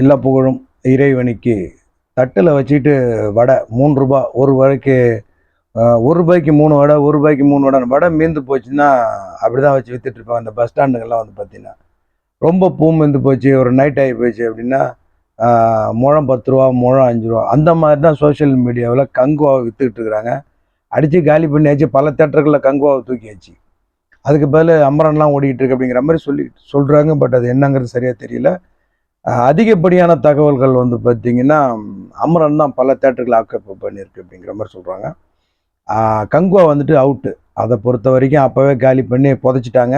எல்லா புகழும் இறைவனுக்கு. தட்டில் வச்சுட்டு வடை மூணு ரூபா ஒரு வரைக்கு ஒரு ரூபாய்க்கு மூணு வடை ஒரு ரூபாய்க்கு மூணு வடை வடை மீந்து போச்சுன்னா அப்படி தான் வச்சு வித்துட்டு அந்த பஸ் ஸ்டாண்டுங்கெல்லாம் வந்து பார்த்தீங்கன்னா ரொம்ப பூ மீந்து போச்சு ஒரு நைட் ஆகி போச்சு அப்படின்னா முழம் பத்து ரூபா முழம் அஞ்சு ரூபா அந்த மாதிரி தான் சோஷியல் மீடியாவில் கங்குவாவை விற்றுக்கிட்டு இருக்கிறாங்க. அடித்து காலி பண்ணியாச்சு பல தேட்டர்களில் கங்குவாவை தூக்கியாச்சு. அதுக்கு பதில் அமரன்லாம் ஓடிக்கிட்டு இருக்கு அப்படிங்கிற மாதிரி சொல்லி சொல்கிறாங்க பட் அது என்னங்கிறது சரியாக தெரியல. அதிகப்படியான தகவல்கள் வந்து பார்த்திங்கன்னா அமரன் தான் பல தேட்டர்கள் ஆக்கப்ப பண்ணியிருக்கு அப்படிங்கிற மாதிரி சொல்கிறாங்க கங்குவா வந்துட்டு அவுட்டு அதை பொறுத்த வரைக்கும் அப்போவே காலி பண்ணி புதைச்சிட்டாங்க.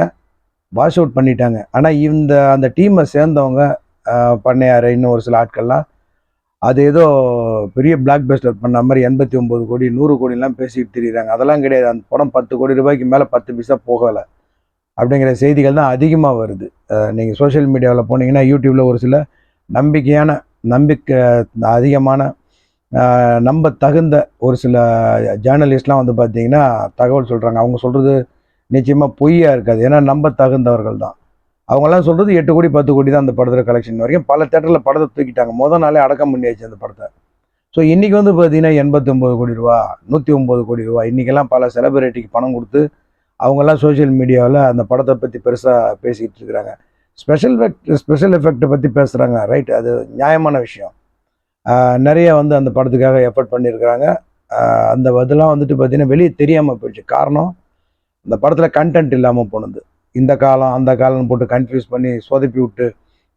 வாஷ் அவுட் பண்ணிட்டாங்க. ஆனால் இந்த அந்த டீமை சேர்ந்தவங்க பண்ணையார் இன்னும் ஒரு சில ஆட்கள்லாம் அது ஏதோ பெரிய பிளாக் பஸ்டர் பண்ண மாதிரி எண்பத்தி ஒம்பது கோடி நூறு கோடிலாம் பேசிட்டு திரியிறாங்க. அதெல்லாம் கிடையாது. அந்த படம் பத்து கோடி ரூபாய்க்கு மேலே பத்து பைசா போகலை. அப்படிங்கிற செய்திகள் தான் அதிகமாக வருது. நீங்கள் சோஷியல் மீடியாவில் போனீங்கன்னா யூடியூப்பில் ஒரு சில நம்பிக்கையான நம்பிக்கை அதிகமான நம்ப தகுந்த ஒரு சில ஜேர்னலிஸ்ட்லாம் வந்து பார்த்தீங்கன்னா தகவல் சொல்கிறாங்க அவங்க சொல்கிறது நிச்சயமாக பொய்யாக இருக்காது. ஏன்னா நம்ப தகுந்தவர்கள் தான். அவங்கெல்லாம் சொல்கிறது எட்டு கோடி பத்து கோடி தான் அந்த படத்தில் கலெக்ஷன் வரைக்கும். பல தேட்டரில் படத்தை தூக்கிட்டாங்க. மொதல் நாளே அடக்கம் பண்ணியாச்சு அந்த படத்தை. ஸோ இன்றைக்கி வந்து பார்த்தீங்கன்னா எண்பத்தொம்போது கோடி ரூபா நூற்றி ஒம்பது கோடி ரூபா. இன்றைக்கெல்லாம் பல செலிபிரிட்டிக்கு பணம் கொடுத்து அவங்கெல்லாம் சோஷியல் மீடியாவில் அந்த படத்தை பற்றி பெருசாக பேசிக்கிட்டு இருக்கிறாங்க. ஸ்பெஷல் எஃபெக்ட் ஸ்பெஷல் எஃபெக்ட்டை பற்றி பேசுகிறாங்க ரைட் அது நியாயமான விஷயம். நிறைய வந்து அந்த படத்துக்காக எஃபர்ட் பண்ணியிருக்கிறாங்க. அந்த இதெல்லாம் வந்துட்டு பார்த்தீங்கன்னா வெளியே தெரியாமல் போயிடுச்சு. காரணம் இந்த படத்தில் கண்டென்ட் இல்லாமல் போனது. இந்த காலம் அந்த காலம்னு போட்டு கன்ஃபியூஸ் பண்ணி சொதப்பி விட்டு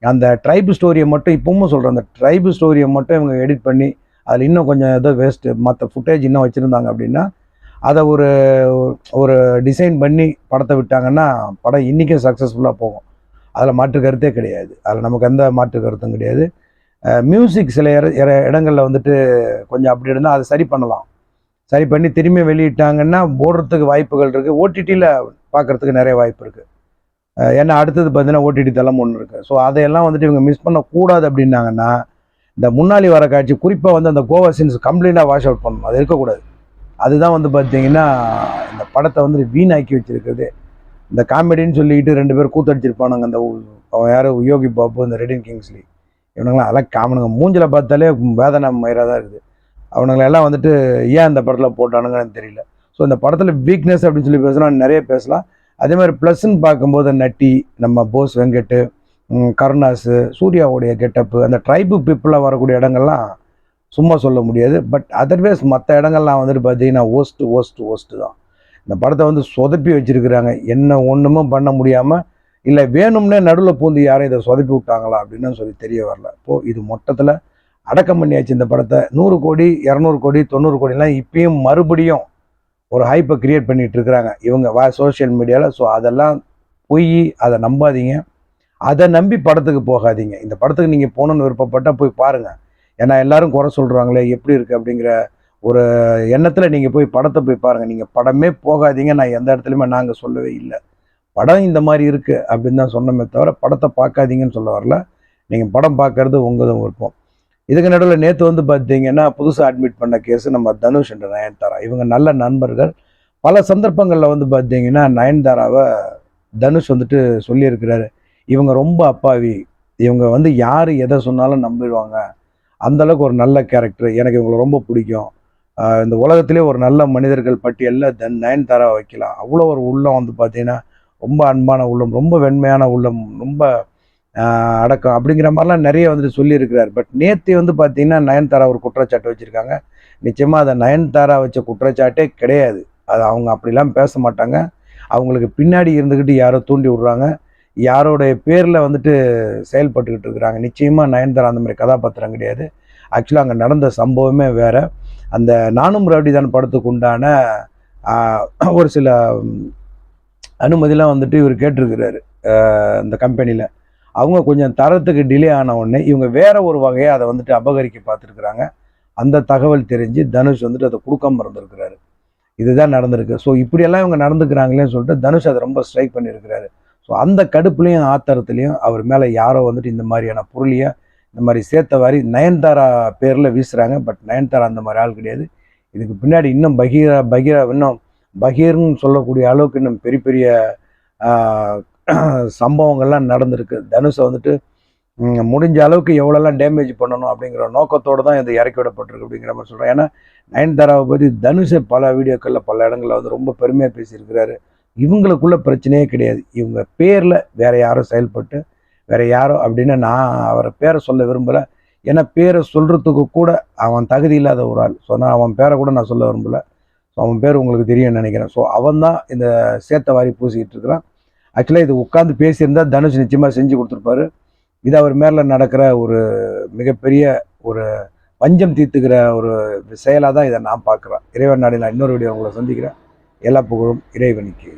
அந்த ட்ரைபு ஸ்டோரியை மட்டும் இப்பவும் சொல்கிறேன் அந்த ட்ரைபு ஸ்டோரியை மட்டும் இவங்க எடிட் பண்ணி அதில் இன்னும் கொஞ்சம் ஏதோ வேஸ்ட்டு மற்ற ஃபுட்டேஜ் இன்னும் வச்சுருந்தாங்க அப்படின்னா அதை ஒரு ஒரு டிசைன் பண்ணி படத்தை விட்டாங்கன்னா படம் இன்றைக்கும் சக்ஸஸ்ஃபுல்லாக போகும். அதில் மாற்று கருத்தே கிடையாது. அதில் நமக்கு எந்த மாற்று கருத்தும் கிடையாது. மியூசிக் சில இட இட- வந்துட்டு கொஞ்சம் அப்படி இருந்தால் அதை சரி பண்ணலாம். சரி பண்ணி திரும்பி வெளியிட்டாங்கன்னா போடுறதுக்கு வாய்ப்புகள் இருக்குது ஓடிடியில் பார்க்குறதுக்கு நிறைய வாய்ப்பு இருக்குது ஏன்னா அடுத்தது பார்த்தீங்கன்னா ஓடிடி தளம் ஒன்று இருக்குது ஸோ அதையெல்லாம் வந்துட்டு இவங்க மிஸ் பண்ணக்கூடாது அப்படின்னாங்கன்னா இந்த முன்னாடி வர காட்சி குறிப்பாக வந்து அந்த கோவா சீன்ஸ் கம்ப்ளீட்டாக வாஷ் அவுட் பண்ணணும். அது இருக்கக்கூடாது. அதுதான் வந்து பார்த்தீங்கன்னா இந்த படத்தை வந்து வீணாக்கி வச்சிருக்கிறது. இந்த காமெடின்னு சொல்லிக்கிட்டு ரெண்டு பேர் கூத்தடிச்சிருப்பானுங்க அந்த அவன் யார்? யோகி பாபு இந்த ரெடின் கிங்ஸ்லி. இவனுங்களாம் அதெல்லாம் காமனுங்க. மூஞ்சில் பார்த்தாலே வேதனை மயிராக தான் இருக்குது. அவனுங்களெல்லாம் வந்துட்டு ஏன் அந்த படத்தில் போட்டானுங்கன்னு தெரியல. ஸோ இந்த படத்தில் வீக்னஸ் அப்படின்னு சொல்லி பேசினா நிறைய பேசலாம். அதே மாதிரி ப்ளஸ்ன்னு பார்க்கும்போது நட்டி நம்ம போஸ் வெங்கட்டு கருணாஸு சூர்யாவுடைய கெட்டப்பு அந்த ட்ரைபு பீப்புளாக வரக்கூடிய இடங்கள்லாம் சும்மா சொல்ல முடியாது. பட் அதர்வைஸ் மற்ற இடங்கள்லாம் வந்துட்டு பார்த்தீங்கன்னா ஓஸ்ட்டு ஓஸ்ட்டு ஓஸ்ட்டு தான். இந்த படத்தை வந்து சொதப்பி வச்சுருக்கிறாங்க. என்ன ஒன்றுமும் பண்ண முடியாமல் இல்லை வேணும்னே நடுவில் பூந்து யாரும் இதை சொதப்பி விட்டாங்களா அப்படின்னு சொல்லி தெரிய வரல. இப்போது இது மொத்தத்தில் அடக்கம் பண்ணியாச்சு இந்த படத்தை. நூறு கோடி இரநூறு கோடி தொண்ணூறு கோடிலாம் இப்பயும் மறுபடியும் ஒரு ஹைப்பை க்ரியேட் பண்ணிகிட்டு இருக்கிறாங்க. இவங்க வா சோஷியல் மீடியாவில் ஸோ அதெல்லாம் பொய் அதை நம்பாதீங்க. அதை நம்பி படத்துக்கு போகாதீங்க. இந்த படத்துக்கு நீங்கள் போகணுன்னு விருப்பப்பட்டால் போய் பாருங்கள் ஏன்னா எல்லாரும் குறை சொல்கிறாங்களே எப்படி இருக்குது அப்படிங்கிற ஒரு எண்ணத்தில் நீங்கள் போய் படத்தை போய் பாருங்கள் நீங்கள் படமே போகாதீங்க. நான் எந்த இடத்துலையுமே நாங்கள் சொல்லவே இல்லை. படம் இந்த மாதிரி இருக்குது அப்படின்னு தான் சொன்னோமே தவிர படத்தை பார்க்காதீங்கன்னு சொல்ல வரல. நீங்கள் படம் பார்க்கறது உங்களும் விருப்பம். இதுக்கு நடுவில் நேற்று வந்து பார்த்தீங்கன்னா புதுசாக அட்மிட் பண்ண கேஸ் நம்ம தனுஷ் என்ற நயன்தாரா. இவங்க நல்ல நண்பர்கள். பல சந்தர்ப்பங்களில் வந்து பார்த்தீங்கன்னா நயன்தாராவை தனுஷ் வந்துட்டு சொல்லியிருக்கிறாரு. இவங்க ரொம்ப அப்பாவி. இவங்க வந்து யார் எதை சொன்னாலும் நம்பிடுவாங்க. அந்தளவுக்கு ஒரு நல்ல கேரக்டர் எனக்கு இவங்களை ரொம்ப பிடிக்கும். இந்த உலகத்திலே ஒரு நல்ல மனிதர்கள் பட்டியலில் தன் நயன்தாரா வைக்கலாம். அவ்வளோ ஒரு உள்ளம் வந்து பார்த்தீங்கன்னா ரொம்ப அன்பான உள்ளம் ரொம்ப வெண்மையான உள்ளம் ரொம்ப அடக்கம் அப்படிங்கிற மாதிரிலாம் நிறைய வந்துட்டு சொல்லியிருக்கிறார். பட் நேத்தி வந்து பார்த்தீங்கன்னா நயன்தாரா ஒரு குற்றச்சாட்டு வச்சுருக்காங்க. நிச்சயமாக அதை நயன்தாரா வச்ச குற்றச்சாட்டே கிடையாது. அது அவங்க அப்படிலாம் பேச மாட்டாங்க. அவங்களுக்கு பின்னாடி இருந்துக்கிட்டு யாரோ தூண்டி விடுறாங்க. யாரோடைய பேரில் வந்துட்டு செயல்பட்டுக்கிட்டு இருக்கிறாங்க. நிச்சயமாக நயன்தாரா அந்த மாதிரி கதாபாத்திரம் கிடையாது. ஆக்சுவலாக அங்கே நடந்த சம்பவமே வேற. அந்த நானும் ரவுடிதான் படத்துக்கு உண்டான ஒரு சில அனுமதியெலாம் வந்துட்டு இவர் கேட்டிருக்கிறாரு இந்த கம்பெனியில் அவங்க கொஞ்சம் தரத்துக்கு டிலே ஆன உடனே இவங்க வேற ஒரு வகையை அதை வந்துட்டு அபகரிக்க பார்த்துருக்குறாங்க. அந்த தகவல் தெரிஞ்சு தனுஷ் வந்துட்டு அதை கொடுக்காம இருந்திருக்கிறாரு. இதுதான் நடந்திருக்கு. ஸோ இப்படியெல்லாம் இவங்க நடந்துக்கிறாங்களேன்னு சொல்லிட்டு தனுஷ் அதை ரொம்ப ஸ்ட்ரைக் பண்ணியிருக்கிறாரு. ஸோ அந்த கடுப்புலையும் ஆத்திரத்துலையும் அவர் மேலே யாரோ வந்துட்டு இந்த மாதிரியான பொருளையும் இந்த மாதிரி சேர்த்த வாரி நயன்தாரா பேரில் வீசுகிறாங்க பட் நயன்தாரா அந்த மாதிரி ஆள் கிடையாது. இதுக்கு பின்னாடி இன்னும் பகீரா பகீரா இன்னும் பகீர்னு சொல்லக்கூடிய அளவுக்கு இன்னும் பெரிய பெரிய சம்பவங்கள்லாம் நடந்திருக்கு. தனுஷை வந்துட்டு முடிஞ்ச அளவுக்கு எவ்வளோலாம் டேமேஜ் பண்ணணும் அப்படிங்கிற நோக்கத்தோடு தான் இது இறக்கி விடப்பட்டிருக்கு அப்படிங்கிற மாதிரி சொல்கிறேன் ஏன்னா நயன்தாராவை பற்றி தனுஷை பல வீடியோக்களில் பல இடங்களில் வந்து ரொம்ப பெருமையாக பேசியிருக்கிறாரு. இவங்களுக்குள்ள பிரச்சனையே கிடையாது. இவங்க பேரில் வேற யாரும் செயல்பட்டு வேற யாரோ அப்படின்னு நான் அவரை பேரை சொல்ல விரும்பலை. ஏன்னா பேரை சொல்கிறதுக்கு கூட அவன் தகுதி இல்லாத ஒரு ஆள். ஸோ நான் அவன் பேரை கூட நான் சொல்ல விரும்பலை. ஸோ அவன் பேர் உங்களுக்கு தெரியும்னு நினைக்கிறேன். ஸோ அவன் தான் இந்த சேத்த வாரி பூசிக்கிட்டு இருக்கிறான். ஆக்சுவலாக இது உட்காந்து பேசியிருந்தா தனுஷ் நிச்சயமாக செஞ்சு கொடுத்துருப்பாரு. இது அவர் மேலே நடக்கிற ஒரு மிகப்பெரிய ஒரு பஞ்சம் தீர்த்துக்கிற ஒரு செயலாக தான் இதை நான் பார்க்குறேன். இறைவன் நாடி நான் இன்னொரு வீடியோ உங்களை சந்திக்கிறேன். எல்லா புகழும் இறைவனுக்கு.